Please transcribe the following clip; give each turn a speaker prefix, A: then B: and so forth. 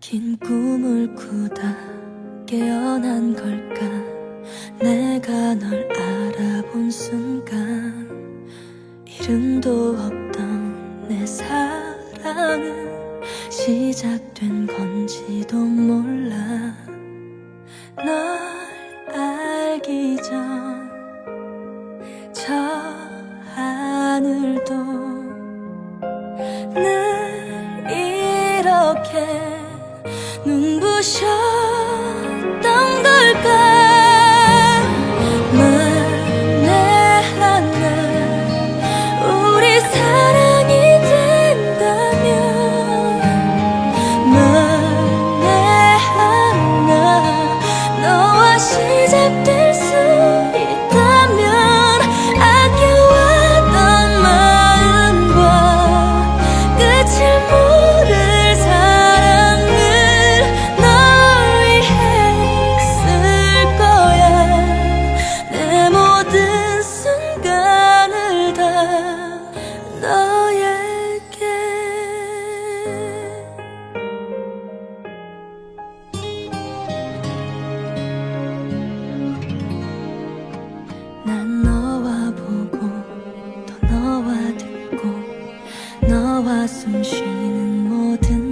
A: 긴 꿈을 꾸다 깨어난 걸까? 내가 널 알아본 순간 이름도 없던 내 사랑은 시작된 건지도 몰라. 널 알기 전 저 하늘도 늘 이렇게 너에게. 난 너와 보고 또 너와 듣고 너와 숨 쉬는 모든